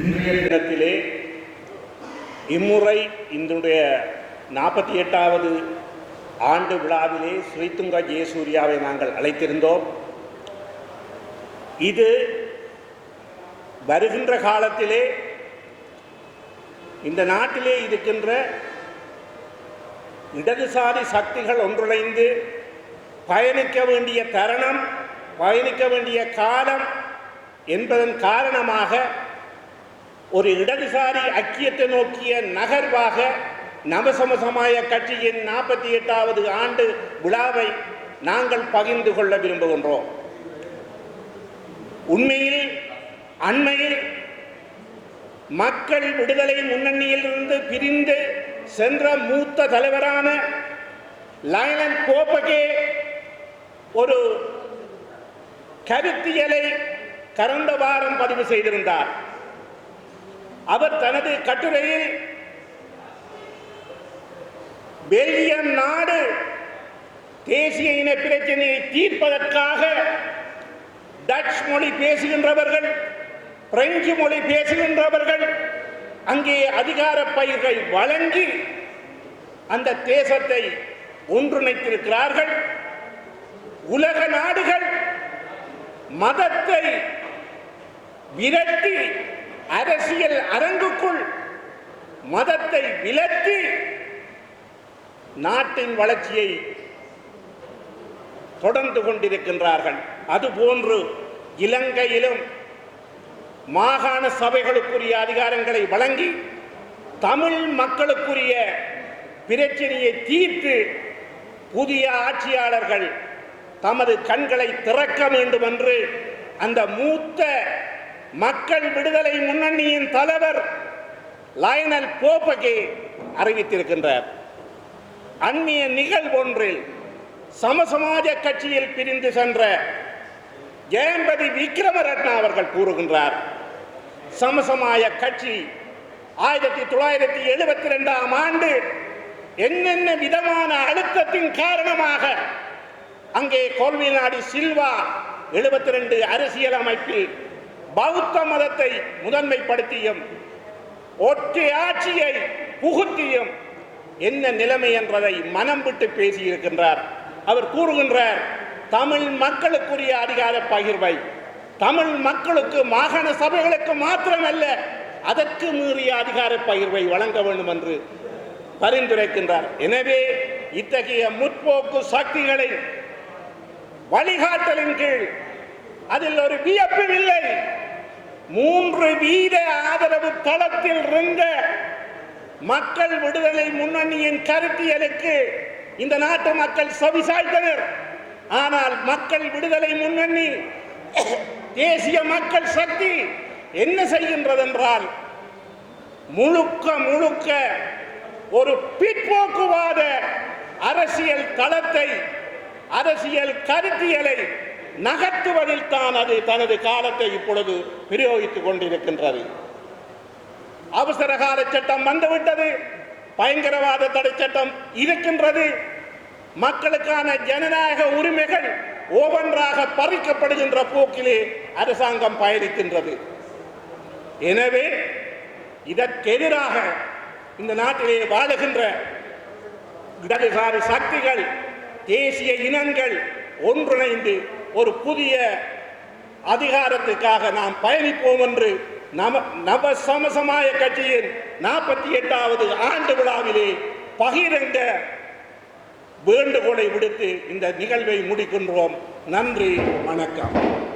இன்றைய தினத்திலே இம்முறை இன்றைய நாற்பத்தி எட்டாவது ஆண்டு விழாவிலே ஸ்ரீதுங்க ஜெயசூர்யாவை நாங்கள் அழைத்திருந்தோம். இது வருகின்ற காலத்திலே இந்த நாட்டிலே இருக்கின்ற இடதுசாரி சக்திகள் ஒன்றிணைந்து பயணிக்க வேண்டிய தருணம் பயணிக்க வேண்டிய காலம் என்பதன் காரணமாக ஒரு இடதுசாரி ஐக்கியத்தை நோக்கிய நகர்வாக நவசமசமாய கட்சியின் நாற்பத்தி எட்டாவது ஆண்டு விழாவை நாங்கள் பகிர்ந்து கொள்ள விரும்புகின்றோம். உண்மையில் அண்மையில் மக்கள் விடுதலை முன்னணியிலிருந்து பிரிந்து சென்ற மூத்த தலைவரான லயனன் கோப்பகே ஒரு கருத்தியலை கடந்த வாரம் பதிவு செய்திருந்தார். அவர் தனது கட்டுரையில் பெல்ஜியம் நாடு தேசிய இன பிரச்சனையை தீர்ப்பதற்காக டச் மொழி பேசுகின்றவர்கள் பிரெஞ்சு மொழி பேசுகின்றவர்கள் அங்கே அதிகார பயிர்கள் வழங்கி அந்த தேசத்தை ஒன்றிணைத்திருக்கிறார்கள். உலக நாடுகள் மதத்தை விரட்டி அரசியல் அரங்குக்குள் மதத்தை விலக்கி நாட்டின் வளர்ச்சியை தொடர்ந்து கொண்டிருக்கின்றார்கள். அதுபோன்று இலங்கையிலும் மாகாண சபைகளுக்குரிய அதிகாரங்களை வழங்கி தமிழ் மக்களுக்குரிய பிரச்சனையை தீர்த்து புதிய ஆட்சியாளர்கள் தமது கண்களை திறக்க வேண்டும் என்று அந்த மூத்த மக்கள் விடுதலை முன்னணியின் தலைவர் லயனல் போப்பகே அறிவித்திருக்கின்றார். அந்நிய நிகழ்வொன்றில் சமசமாஜ கட்சியில் பிரிந்து சென்ற ஜெயம்பதி விக்ரமரத்னா அவர்கள் கூறுகின்றார் சமசமாய கட்சி ஆயிரத்தி தொள்ளாயிரத்தி எழுபத்தி ரெண்டாம் ஆண்டு என்னென்ன விதமான அழுத்தத்தின் காரணமாக அங்கே கோல்விநாடி சில்வா எழுபத்தி ரெண்டு அரசியல் அமைப்பில் பௌத்த மதத்தை முதன்மைப்படுத்தியும் ஒற்றை ஆட்சியை புகுத்தியும் என்ன நிலைமை என்பதை மனம் விட்டு பேசியிருக்கின்றார். அவர் கூறுகின்றார் தமிழ் மக்களுக்குரிய அதிகார பகிர்வை தமிழ் மக்களுக்கு மாகாண சபைகளுக்கு மாத்திரமல்ல அதற்கு மீறிய அதிகார பகிர்வை வழங்க வேண்டும் என்று பரிந்துரைக்கின்றார். எனவே இத்தகைய முற்போக்கு சக்திகளை வழிகாட்டலின் கீழ் அதில் ஒரு வியப்பு இல்லை. மூன்று வீத ஆதரவு தளத்தில் இருந்த மக்கள் விடுதலை முன்னணியின் கருத்தியலுக்கு இந்த நாட்டு மக்கள் செவிசாய்த்தனர் ஆனால் மக்கள் விடுதலை முன்னணி தேசிய மக்கள் சக்தி என்ன செய்கின்றது என்றால் முழுக்க முழுக்க ஒரு பிற்போக்குவாத அரசியல் தளத்தை அரசியல் கருத்தியலை நகர்த்துவதில் தான் அது தனது காலத்தை இப்பொழுது பிரயோகித்துக் கொண்டிருக்கின்றது. அவசர கால சட்டம் வந்துவிட்டது. பயங்கரவாத தடை சட்டம் இருக்கின்றது. மக்களுக்கான ஜனநாயக உரிமைகள் ஒவ்வொன்றாக பறிக்கப்படுகின்ற போக்கிலே அரசாங்கம் பயணிக்கின்றது. எனவே இதற்கெதிராக இந்த நாட்டிலே வாழுகின்ற இடதுசாரி சக்திகள் தேசிய இனங்கள் ஒன்றிணைந்து ஒரு புதிய அதிகாரத்துக்காக நாம் பயணிப்போம் என்று நம நவ சமசமாய கட்சியின் நாற்பத்தி எட்டாவது ஆண்டு விழாவிலே பகிரங்க வேண்டுகோளை விடுத்து இந்த நிகழ்வை முடிக்கின்றோம். நன்றி வணக்கம்.